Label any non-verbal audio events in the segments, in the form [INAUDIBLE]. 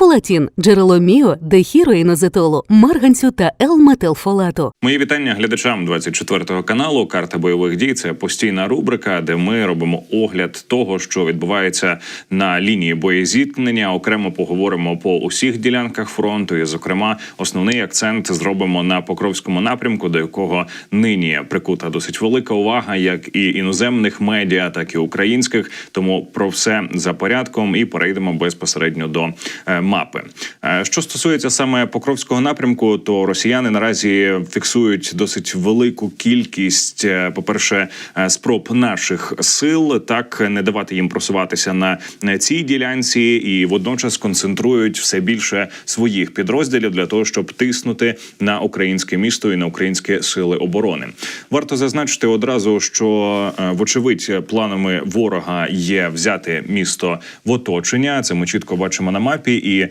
Фолатін – джерело міо, дехіроїнозетолу, марганцю та Л-метилфолату. Мої вітання глядачам 24 каналу. Карта бойових дій це постійна рубрика, де ми робимо огляд того, що відбувається на лінії боєзіткнення. Окремо поговоримо по усіх ділянках фронту. І, зокрема, основний акцент зробимо на покровському напрямку, до якого нині прикута досить велика увага, як і іноземних медіа, так і українських. Тому про все за порядком і перейдемо безпосередньо до е, мапи. Е, Що стосується саме покровського напрямку, то росіяни наразі фіксують досить велику кількість, е, по-перше, е, спроб наших сил так не давати їм просуватися на цій ділянці, і водночас концентрують все більше своїх підрозділів для того, щоб тиснути на українське місто і на українські сили оборони. Варто зазначити одразу, що вочевидь планами ворога є взяти місто в оточення. Це ми чітко бачимо на мапі і.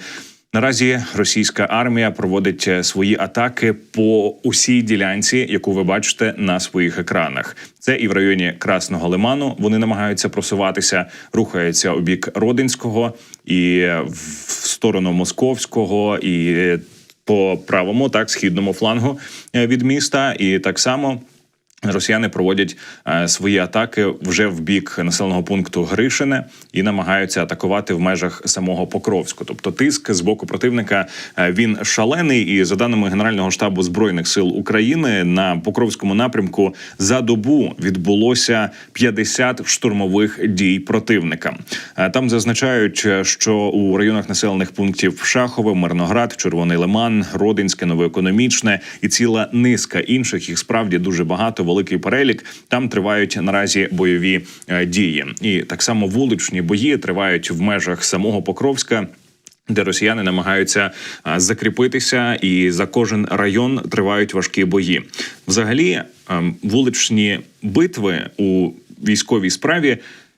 Наразі російська армія проводить е, свої атаки по усій ділянці, яку ви бачите на своїх екранах. Це і в районі Красного Лиману вони намагаються просуватися, рухаються у бік Родинського і в сторону Московського і по правому, так східному флангу е, від міста, і так само. Росіяни проводять е, свої атаки вже в бік населеного пункту Гришине і намагаються атакувати в межах самого Покровську. Тобто, тиск з боку противника е, він шалений. І за даними Генерального штабу збройних сил України на Покровському напрямку за добу відбулося 50 штурмових дій противника. Е, Там зазначають, що у районах населених пунктів Шахове, Мирноград, Червоний Лиман, Родинське, Новоекономічне і ціла низка інших їх справді дуже багато великий перелік. Там тривають наразі бойові е, дії, і так само вуличні бої тривають в межах самого Покровська. Де росіяни намагаються закріпитися, і за кожен район тривають важкі бої. Взагалі, ем, вуличні битви у військовій справі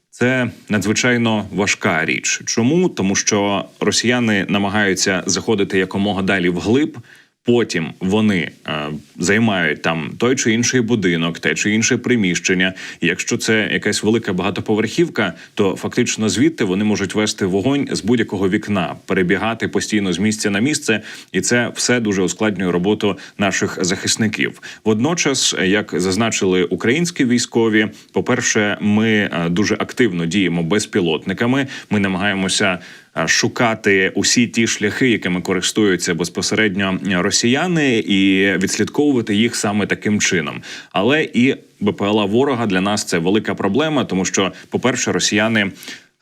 це надзвичайно важка річ. Чому тому, що росіяни намагаються заходити якомога далі вглиб. Потім вони е, займають там той чи інший будинок, те чи інше приміщення. І якщо це якась велика багатоповерхівка, то фактично звідти вони можуть вести вогонь з будь-якого вікна, перебігати постійно з місця на місце, і це все дуже ускладнює роботу наших захисників. Водночас, як зазначили українські військові, по перше, ми е, дуже активно діємо безпілотниками. Ми намагаємося шукати усі ті шляхи, якими користуються безпосередньо росіяни, і відслідковувати їх саме таким чином. Але і БПЛА ворога для нас це велика проблема, тому що, по-перше, росіяни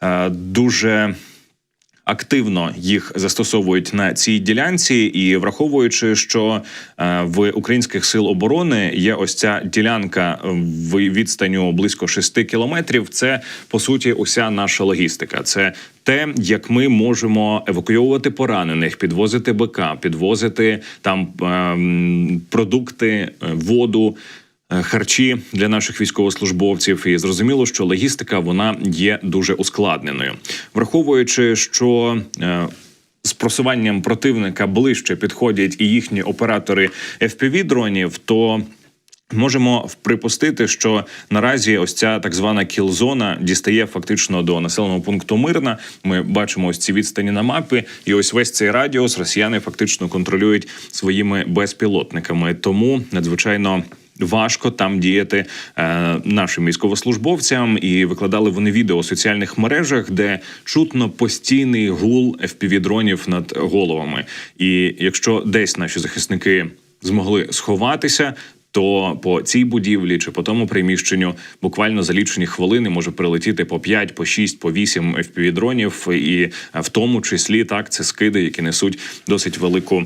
е, дуже активно їх застосовують на цій ділянці, і враховуючи, що е, в українських сил оборони є ось ця ділянка в відстанню близько 6 кілометрів. Це по суті уся наша логістика. Це те, як ми можемо евакуйовувати поранених, підвозити БК, підвозити там ем, продукти, е, воду. Е, Харчі для наших військовослужбовців, і зрозуміло, що логістика вона є дуже ускладненою, враховуючи, що е, з просуванням противника ближче підходять і їхні оператори fpv дронів, то Можемо припустити, що наразі ось ця так звана кілзона дістає фактично до населеного пункту Мирна. Ми бачимо ось ці відстані на мапі, і ось весь цей радіус росіяни фактично контролюють своїми безпілотниками. Тому надзвичайно. Важко там діяти е, нашим військовослужбовцям, і викладали вони відео у соціальних мережах, де чутно постійний гул fpv дронів над головами. І якщо десь наші захисники змогли сховатися, то по цій будівлі чи по тому приміщенню буквально за лічені хвилини може прилетіти по 5, по 6, по 8 FPV-дронів, і е, в тому числі так це скиди, які несуть досить велику.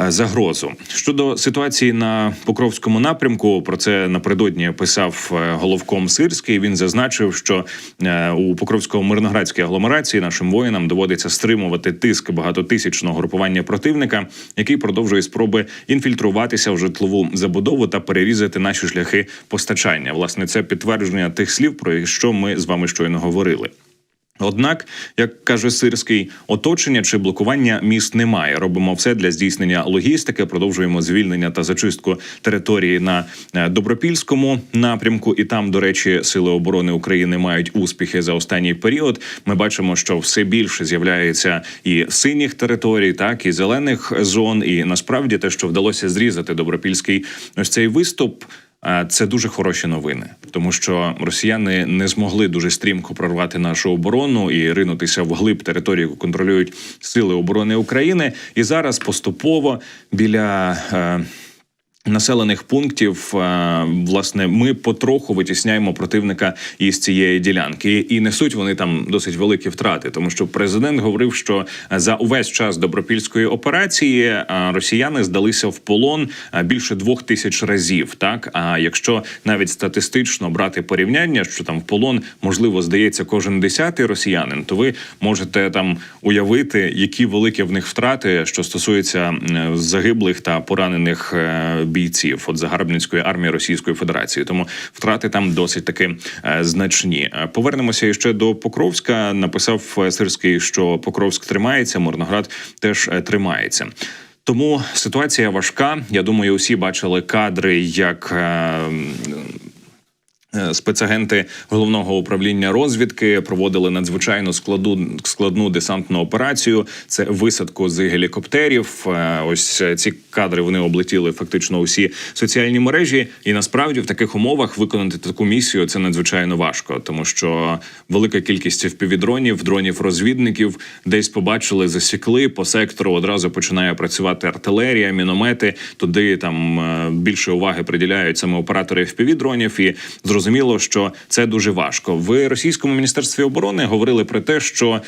Е, Загрозу щодо ситуації на Покровському напрямку, про це напередодні писав е, головком Сирський. Він зазначив, що е, у Покровсько-мирноградській агломерації нашим воїнам доводиться стримувати тиск багатотисячного групування противника, який продовжує спроби інфільтруватися в житлову забудову та перерізати наші шляхи постачання. Власне, це підтвердження тих слів, про що ми з вами щойно говорили. Однак, як каже Сирський, оточення чи блокування міст немає. Робимо все для здійснення логістики. Продовжуємо звільнення та зачистку території на е, добропільському напрямку. І там, до речі, сили оборони України мають успіхи за останній період. Ми бачимо, що все більше з'являється і синіх територій, так і зелених зон. І насправді те, що вдалося зрізати добропільський ось цей виступ. Це дуже хороші новини, тому що росіяни не змогли дуже стрімко прорвати нашу оборону і ринутися в глиб території, яку контролюють сили оборони України. І зараз поступово біля. Населених пунктів е, власне ми потроху витісняємо противника із цієї ділянки, і несуть вони там досить великі втрати, тому що президент говорив, що за увесь час добропільської операції е, росіяни здалися в полон е, більше двох тисяч разів. Так а якщо навіть статистично брати порівняння, що там в полон можливо здається кожен десятий росіянин, то ви можете там уявити, які великі в них втрати, що стосується загиблих та поранених бійців от загарбницької армії Російської Федерації. Тому втрати там досить таки е, значні. Е, Повернемося ще до Покровська. Написав е, Сирський, що Покровськ тримається, Морноград теж тримається. Тому ситуація важка. Я думаю, усі бачили кадри, як. Е, Е, Спецагенти головного управління розвідки проводили надзвичайно складу складну десантну операцію. Це висадку з гелікоптерів. Е, Ось ці кадри вони облетіли фактично усі соціальні мережі. І насправді в таких умовах виконати таку місію це надзвичайно важко, тому що велика кількість впівдронів, дронів розвідників десь побачили, засікли по сектору. Одразу починає працювати артилерія, міномети. Туди там е, більше уваги приділяють саме оператори впівдронів і зрозуміло, що це дуже важко. В російському міністерстві оборони говорили про те, що.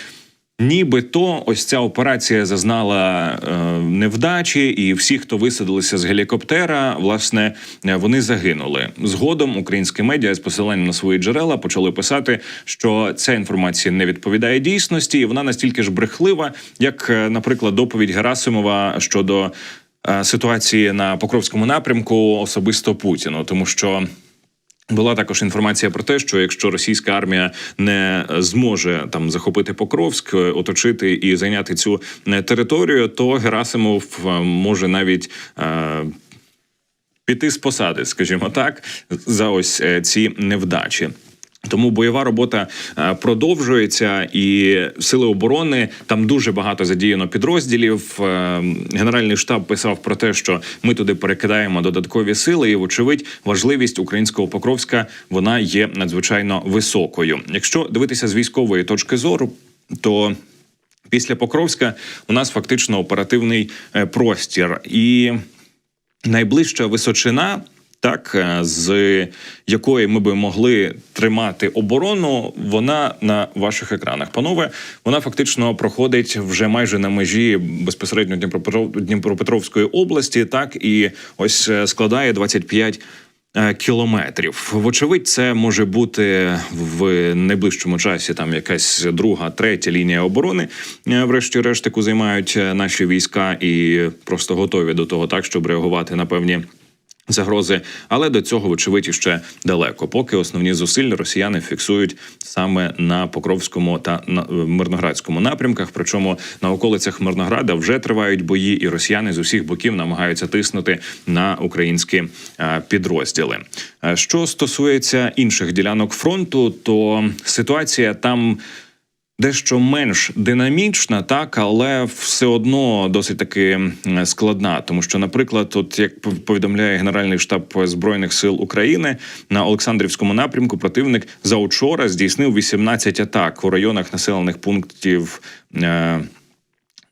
Нібито ось ця операція зазнала е, невдачі, і всі, хто висадилися з гелікоптера, власне, е, вони загинули. Згодом українські медіа з посиланням на свої джерела почали писати, що ця інформація не відповідає дійсності, і вона настільки ж брехлива, як, е, наприклад, доповідь Герасимова щодо е, ситуації на Покровському напрямку особисто Путіну, тому що. Була також інформація про те, що якщо російська армія не зможе там захопити Покровськ, е, оточити і зайняти цю е, територію, то Герасимов е, може навіть. Е- Піти з посади, скажімо так, за ось ці невдачі. Тому бойова робота е, продовжується, і сили оборони там дуже багато задіяно підрозділів. Е, Генеральний штаб писав про те, що ми туди перекидаємо додаткові сили, і вочевидь важливість українського Покровська вона є надзвичайно високою. Якщо дивитися з військової точки зору, то після Покровська у нас фактично оперативний е, простір і найближча височина. Так, е, з якої ми би могли тримати оборону, вона на ваших екранах. Панове, вона фактично проходить вже майже на межі безпосередньо Дніпропетров- Дніпропетровської області, так і ось е, складає 25 е, Кілометрів, вочевидь, це може бути в найближчому часі там якась друга, третя лінія оборони, врешті-решт, яку займають наші війська, і просто готові до того, так щоб реагувати на певні загрози. Але до цього, вочевидь, ще далеко. Поки основні зусилля росіяни фіксують саме на Покровському та на е, Мирноградському напрямках. Причому на околицях Мирнограда вже тривають бої, і росіяни з усіх боків намагаються тиснути на українські е, підрозділи. Е, Що стосується інших ділянок фронту, то ситуація там дещо менш динамічна, так але все одно досить таки складна. Тому що, наприклад, от як пов- повідомляє Генеральний штаб збройних сил України на Олександрівському напрямку, противник заучора здійснив 18 атак у районах населених пунктів. Е-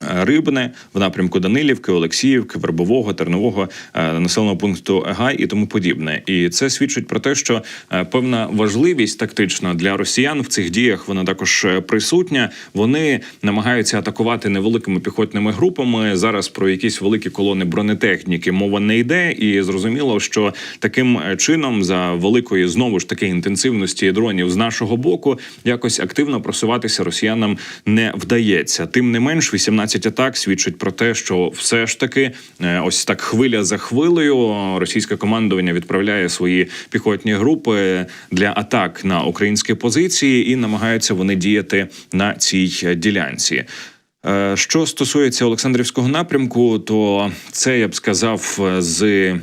Рибне в напрямку Данилівки, Олексіївки, Вербового, Тернового е, населеного пункту Гай і тому подібне. І це свідчить про те, що е, певна важливість тактична для росіян в цих діях вона також е, присутня. Вони намагаються атакувати невеликими піхотними групами. Зараз про якісь великі колони бронетехніки мова не йде, і зрозуміло, що таким е, чином за великої знову ж таки інтенсивності дронів з нашого боку якось активно просуватися росіянам не вдається. Тим не менш, 18 15 атак свідчить про те, що все ж таки е, ось так хвиля за хвилею російське командування відправляє свої піхотні групи для атак на українські позиції, і намагаються вони діяти на цій ділянці. Е, Що стосується Олександрівського напрямку, то це я б сказав з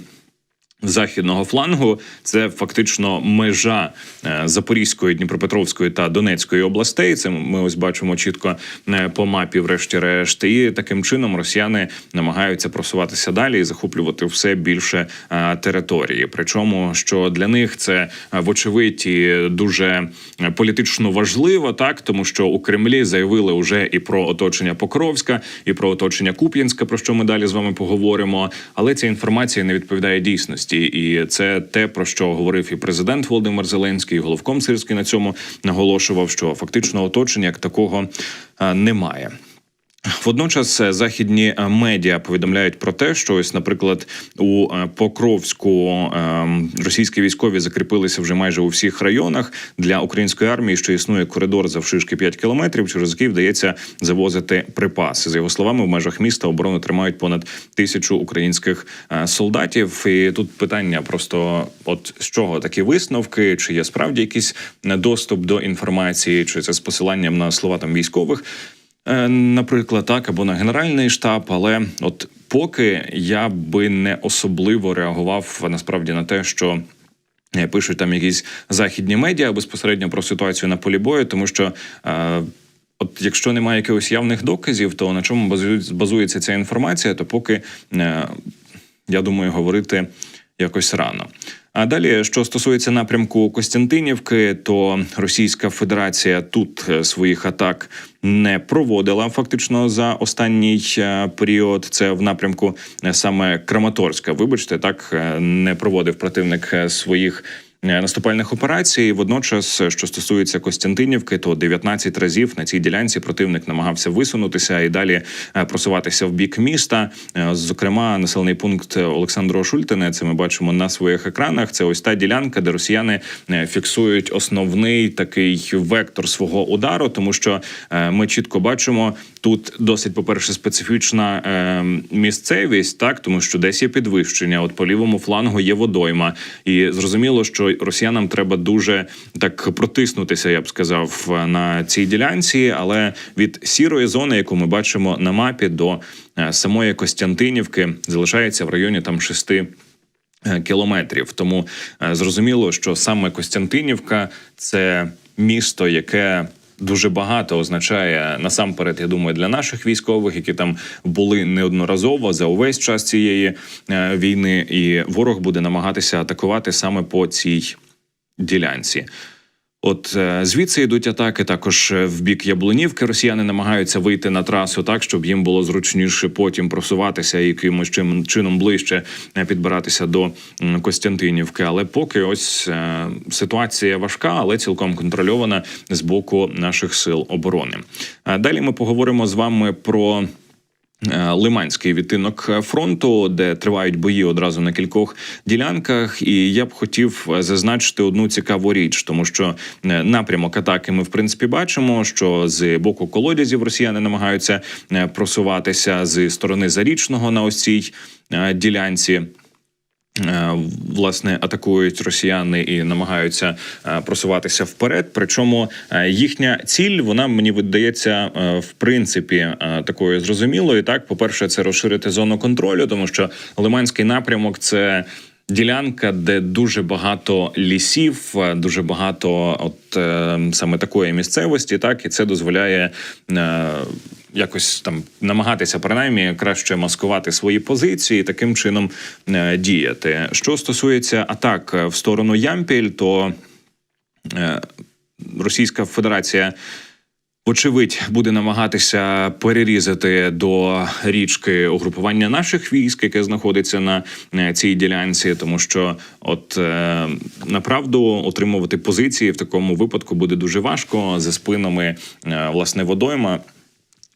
західного флангу. Це фактично межа е, Запорізької, Дніпропетровської та Донецької областей. Це ми ось бачимо чітко е, по мапі, врешті-решт. І таким чином росіяни намагаються просуватися далі і захоплювати все більше е, території. Причому що для них це вочевидь і дуже політично важливо, так тому що у Кремлі заявили вже і про оточення Покровська, і про оточення Куп'янська, про що ми далі з вами поговоримо. Але ця інформація не відповідає дійсності, і це те про що говорив і президент Володимир Зеленський, і головком Сирський на цьому наголошував, що фактично оточення як такого е, немає. Водночас е, західні е, медіа повідомляють про те, що ось, наприклад, у е, Покровську російські військові закріпилися вже майже у всіх районах для української армії, що існує коридор завшишки 5 кілометрів, через який вдається завозити припаси. За його словами, в межах міста оборону тримають понад тисячу українських солдатів. І тут питання просто: от з чого такі висновки? Чи є справді якийсь доступ до інформації, чи це з посиланням на слова там військових? Е, Наприклад, так або на генеральний штаб, але от поки я би не особливо реагував насправді на те, що. е, Пишуть там якісь західні медіа безпосередньо про ситуацію на полі бою, тому що е, от якщо немає якихось явних доказів, то на чому базується, базується ця інформація, то поки е, я думаю, говорити якось рано. А далі, що стосується напрямку Костянтинівки, то Російська Федерація тут е, своїх атак не проводила фактично за останній е, період. Це в напрямку е, саме Краматорська. Вибачте, так не проводив противник своїх. Е, Наступальних операцій водночас, е, що стосується Костянтинівки, то 19 разів на цій ділянці противник намагався висунутися і далі е, просуватися в бік міста. Зокрема, населений пункт Олександрова Шультине. Це ми бачимо на своїх екранах. Це ось та ділянка, де росіяни фіксують основний такий вектор свого удару, тому що ми чітко бачимо. Тут досить, по-перше, специфічна е, місцевість, так тому що десь є підвищення. От по лівому флангу є водойма, і зрозуміло, росіянам треба дуже так протиснутися, я б сказав, на цій ділянці. Але від сірої зони, яку ми бачимо на мапі, до е, самої Костянтинівки залишається в районі там шести. е, Кілометрів тому е, зрозуміло, що саме Костянтинівка це місто, яке дуже багато означає насамперед, я думаю, для наших військових, які там були неодноразово за увесь час цієї е, війни, і ворог буде намагатися атакувати саме по цій ділянці. От е, звідси йдуть атаки. Також е, в бік Яблунівки росіяни намагаються вийти на трасу так, щоб їм було зручніше потім просуватися і якимось чином ближче е, підбиратися до Костянтинівки. Але поки ось ситуація важка, але цілком контрольована з боку наших сил оборони. Далі ми поговоримо з вами про. Е, Лиманський відтинок фронту, де тривають бої одразу на кількох ділянках, і я б хотів зазначити одну цікаву річ, тому що е, напрямок атаки ми в принципі бачимо, що з боку колодязів росіяни намагаються е, просуватися з сторони зарічного на ось цій е, ділянці. Е, Власне, атакують росіяни і намагаються е, просуватися вперед. Причому е, їхня ціль, вона мені видається в принципі такою зрозумілою. Так, по-перше, це розширити зону контролю, тому що Лиманський напрямок це. Ділянка, де дуже багато лісів, дуже багато от е, саме такої місцевості, так і це дозволяє е, якось там намагатися принаймні краще маскувати свої позиції, таким чином е, діяти. Що стосується атак е, в сторону Ямпіль, то е, Російська Федерація. Вочевидь, буде намагатися перерізати до річки угрупування наших військ, яке знаходиться на цій ділянці, тому що, от е, направду, отримувати позиції в такому випадку буде дуже важко за спинами е, власне водойма.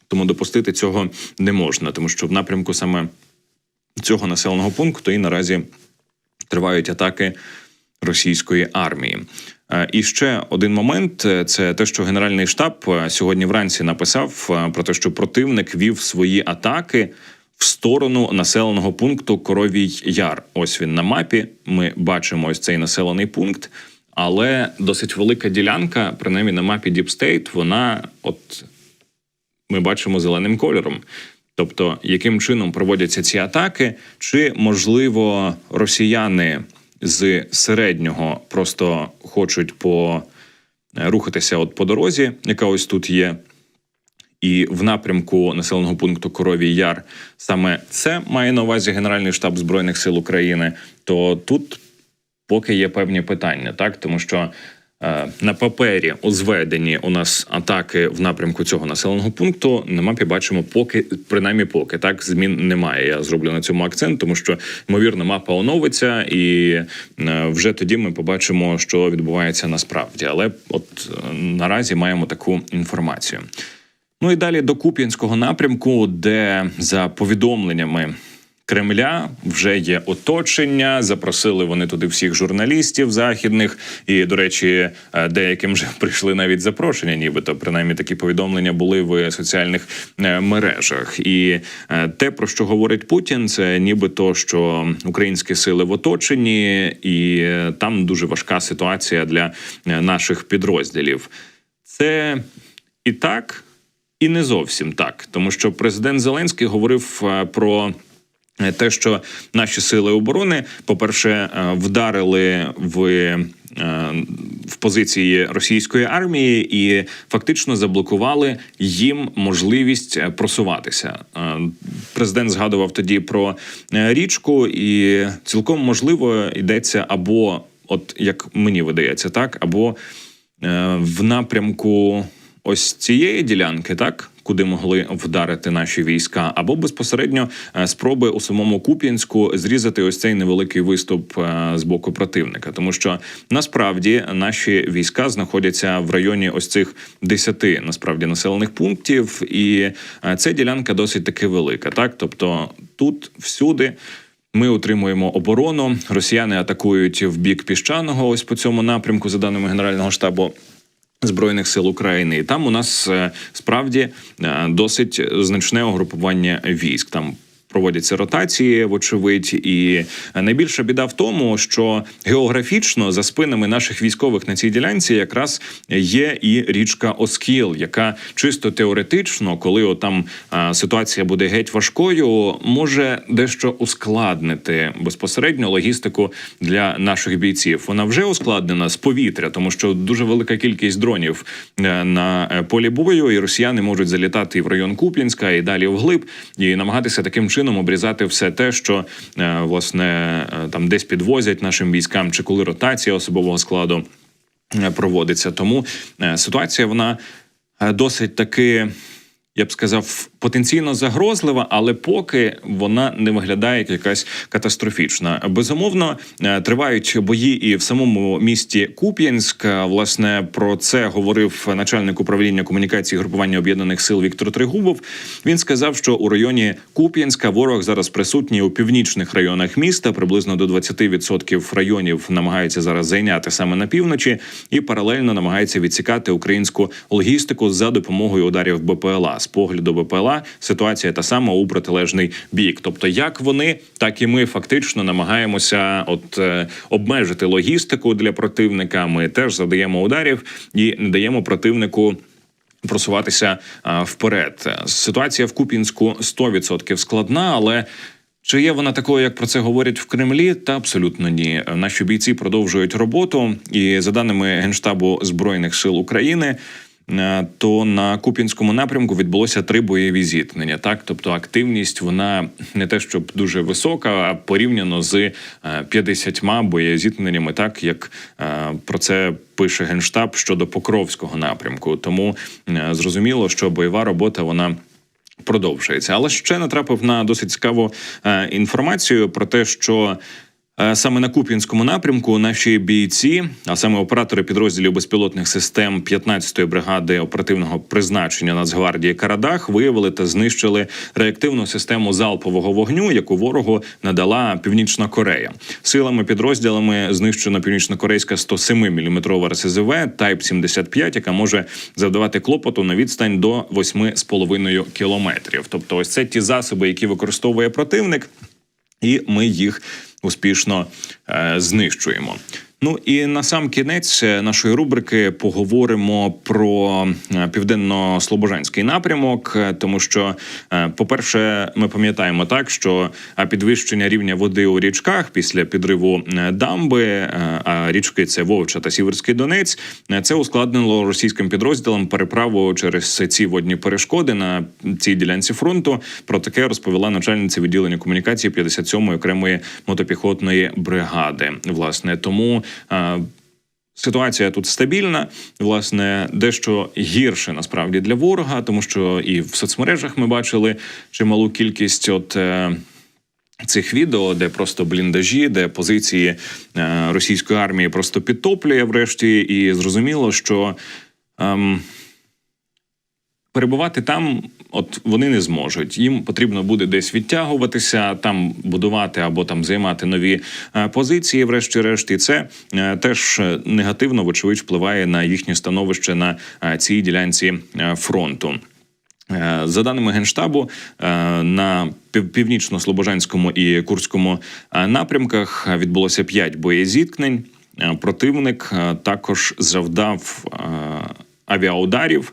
Тому допустити цього не можна, тому що в напрямку саме цього населеного пункту і наразі тривають атаки російської армії. Е, І ще один момент е, це те, що Генеральний штаб е, сьогодні вранці написав про те, що противник вів свої атаки в сторону населеного пункту Коровій Яр. Ось він на мапі. Ми бачимо ось цей населений пункт, але досить велика ділянка, принаймні на мапі State, вона от ми бачимо зеленим кольором. Тобто, яким чином проводяться ці атаки, чи можливо росіяни з середнього просто хочуть по е, рухатися от по дорозі, яка ось тут є, і в напрямку населеного пункту Коровій Яр саме це має на увазі Генеральний штаб Збройних сил України, то тут поки є певні питання, так тому що на папері у зведенні у нас атаки в напрямку цього населеного пункту. На мапі бачимо, поки принаймні поки так змін немає. Я зроблю на цьому акцент, тому що ймовірно мапа оновиться, і е, вже тоді ми побачимо, що відбувається насправді. Але от е, наразі маємо таку інформацію. Ну і далі до Куп'янського напрямку, де за повідомленнями Кремля вже є оточення. Запросили вони туди всіх журналістів західних, і до речі, е, деяким вже [LAUGHS] прийшли навіть запрошення, нібито принаймні такі повідомлення були в соціальних е, мережах. І е, те, про що говорить Путін, це нібито що українські сили в оточенні, і там дуже важка ситуація для наших підрозділів. Це і так, і не зовсім так, тому що президент Зеленський говорив про. Е, Те, що наші сили оборони, по-перше, е, вдарили в, е, в позиції російської армії і фактично заблокували їм можливість просуватися. Президент згадував тоді про річку, і цілком можливо йдеться або, от як мені видається, так, або в напрямку ось цієї ділянки, так. Куди могли вдарити наші війська, або безпосередньо е, спроби у самому Куп'янську зрізати ось цей невеликий виступ е, з боку противника, тому що насправді наші війська знаходяться в районі ось цих десяти насправді населених пунктів, і е, ця ділянка досить таки велика. Так, тобто тут всюди ми утримуємо оборону. Росіяни атакують в бік піщаного. Ось по цьому напрямку, за даними Генерального штабу. Збройних сил України, і там у нас е, справді е, досить значне угрупування військ. Там проводяться ротації, вочевидь, і найбільша біда в тому, що географічно за спинами наших військових на цій ділянці якраз є і річка Оскіл, яка чисто теоретично, коли отам е, ситуація буде геть важкою, може дещо ускладнити безпосередньо логістику для наших бійців. Вона вже ускладнена з повітря, тому що дуже велика кількість дронів е, на е, полі бою, і росіяни можуть залітати і в район Куп'янська, і далі вглиб, і намагатися таким чином обрізати все те, що е, власне е, там десь підвозять нашим військам, чи коли ротація особового складу е, проводиться. Тому ситуація вона досить таки. Я б сказав, потенційно загрозлива, але поки вона не виглядає як якась катастрофічна. Безумовно, е, тривають бої і в самому місті Куп'янськ. Власне про це говорив начальник управління комунікації групування об'єднаних сил Віктор Тригубов. Він сказав, що у районі Куп'янська ворог зараз присутній у північних районах міста. Приблизно до 20% районів намагається зараз зайняти саме на півночі, і паралельно намагається відсікати українську логістику за допомогою ударів БПЛА. З погляду БПЛА ситуація та сама у протилежний бік. Тобто, як вони, так і ми фактично намагаємося от е, обмежити логістику для противника. Ми теж задаємо ударів і не даємо противнику. Просуватися а, вперед. Ситуація в Купінську 100% складна, але чи є вона такою, як про це говорять в Кремлі? Та абсолютно ні. Наші бійці продовжують роботу, і за даними генштабу збройних сил України. Е, То на Куп'янському напрямку відбулося три бойові зіткнення. Так, тобто активність вона не те, щоб дуже висока, а порівняно з е, 50 боєзіткненнями, так як е, про це пише генштаб щодо Покровського напрямку. Тому е, зрозуміло, що бойова робота вона продовжується. Але ще натрапив на досить цікаву е, інформацію про те, що Е, Саме на Куп'янському напрямку наші бійці, а саме оператори підрозділів безпілотних систем 15-ї бригади оперативного призначення Нацгвардії Карадах виявили та знищили реактивну систему залпового вогню, яку ворогу надала Північна Корея. Силами підрозділами знищено північнокорейська 107 мм РСЗВ Type 75, яка може завдавати клопоту на відстань до 8,5 кілометрів. Тобто, ось це ті засоби, які використовує противник і ми їх успішно е, знищуємо. Ну і на сам кінець е, нашої рубрики поговоримо про е, південно-слобожанський напрямок, е, тому що, по-перше, ми пам'ятаємо так, що підвищення рівня води у річках після підриву дамби, а річки це Вовча та Сіверський Донець. Це ускладнило російським підрозділам переправу через ці водні перешкоди на цій ділянці фронту. Про таке розповіла начальниця відділення комунікації 57-ї окремої мотопіхотної бригади. Власне, тому. Ситуація тут стабільна, власне, дещо гірше насправді для ворога, тому що і в соцмережах ми бачили чималу кількість от. Е- Цих відео, де просто бліндажі, де позиції е, російської армії просто підтоплює врешті, і зрозуміло, що ем, перебувати там, от вони не зможуть. Їм потрібно буде десь відтягуватися, там будувати або там займати нові е, позиції, врешті-решт, і це е, теж негативно, вочевидь, впливає на їхнє становище на е, цій ділянці фронту. За даними генштабу, на пів- північно-слобожанському і курському напрямках відбулося п'ять боєзіткнень. Противник також завдав авіаударів.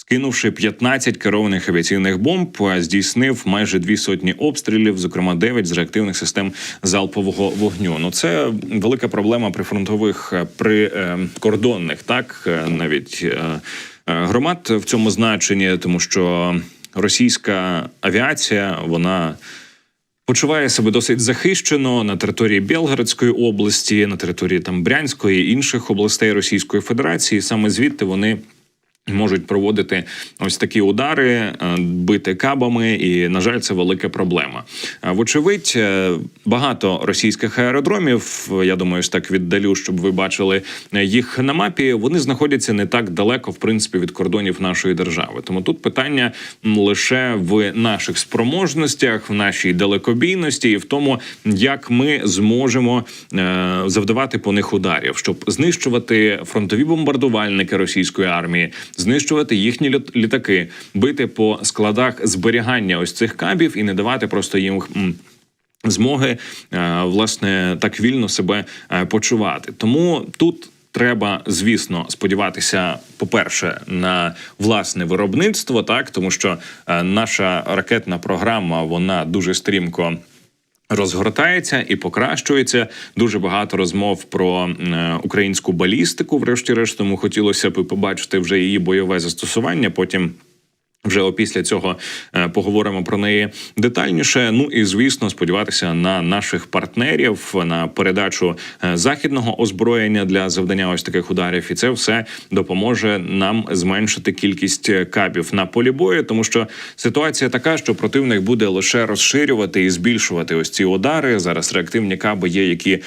Скинувши 15 керованих авіаційних бомб, здійснив майже дві сотні обстрілів, зокрема 9 з реактивних систем залпового вогню. Ну це велика проблема прифронтових е, прикордонних, так е, навіть е, е, громад в цьому значенні, тому що російська авіація вона. Почуває себе досить захищено на території Білгородської області, на території там Брянської інших областей Російської Федерації. Саме звідти вони можуть проводити ось такі удари, е, бити кабами, і на жаль, це велика проблема. Е, Вочевидь, е, багато російських аеродромів. Я думаю, ось так віддалю, щоб ви бачили їх на мапі. Вони знаходяться не так далеко, в принципі, від кордонів нашої держави. Тому тут питання лише в наших спроможностях, в нашій далекобійності і в тому, як ми зможемо завдавати по них ударів, щоб знищувати фронтові бомбардувальники російської армії, знищувати їхні літ- літаки, бити по складах зберігання ось цих кабів і не давати просто їм. Змоги е, власне так вільно себе е, почувати. Тому тут треба, звісно, сподіватися, по-перше, на власне виробництво, так тому що е, наша ракетна програма вона дуже стрімко. Розгортається і покращується дуже багато розмов про е, українську балістику. Врешті-решт, тому хотілося б побачити вже її бойове застосування. Потім вже опісля цього е, поговоримо про неї детальніше. Ну і звісно, сподіватися на наших партнерів на передачу е, західного озброєння для завдання ось таких ударів, і це все допоможе нам зменшити кількість е, кабів на полі бою, тому що ситуація така, що противник буде лише розширювати і збільшувати ось ці удари. Зараз реактивні каби є, які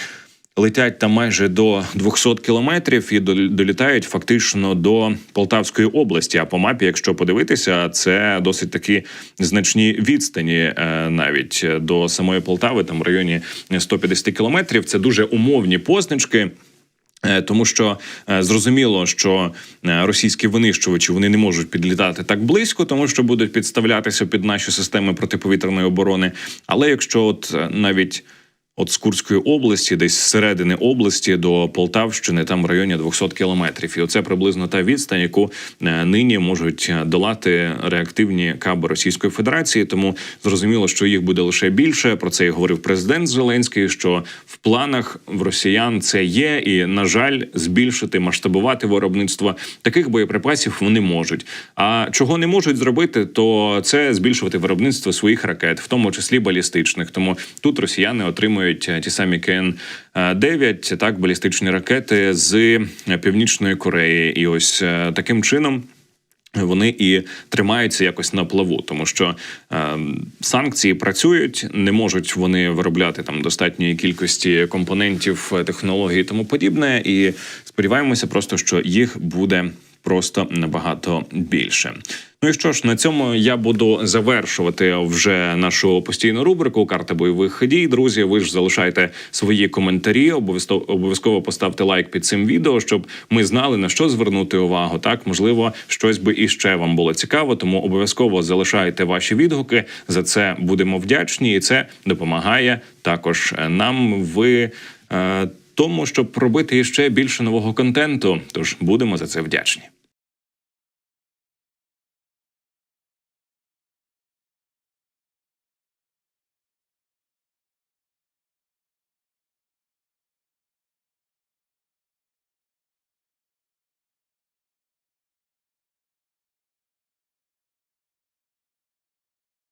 летять там майже до 200 кілометрів і долітають фактично до Полтавської області. А по мапі, якщо подивитися, це досить такі значні відстані, е, навіть е, до самої Полтави, там в районі 150 кілометрів. Це дуже умовні позначки. Е, Тому що зрозуміло, що російські винищувачі вони не можуть підлітати так близько, тому що будуть підставлятися під наші системи протиповітряної оборони. Але якщо от навіть от з Курської області, десь з середини області до Полтавщини, там в районі 200 кілометрів, і оце приблизно та відстань, яку е, нині можуть е, долати реактивні каби Російської Федерації. Тому зрозуміло, що їх буде лише більше. Про це і говорив президент Зеленський. Що в планах в росіян це є, і на жаль, збільшити масштабувати виробництво таких боєприпасів вони можуть. А чого не можуть зробити, то це збільшувати виробництво своїх ракет, в тому числі балістичних. Тому тут росіяни отримують е, ті самі КН 9 так балістичні ракети з е, північної Кореї, і ось е, таким чином. вони і тримаються якось на плаву, тому що е, санкції працюють, не можуть вони виробляти там достатньої кількості компонентів, технологій і тому подібне. І сподіваємося, просто що їх буде просто набагато більше. Ну і що ж, на цьому я буду завершувати вже нашу постійну рубрику Карта бойових дій. Друзі, ви ж залишайте свої коментарі. Обов'язково поставте лайк під цим відео, щоб ми знали на що звернути увагу. Так, можливо, щось би іще вам було цікаво. Тому обов'язково залишайте ваші відгуки. За це будемо вдячні, і це допомагає також нам в тому, щоб робити іще більше нового контенту. Тож будемо за це вдячні.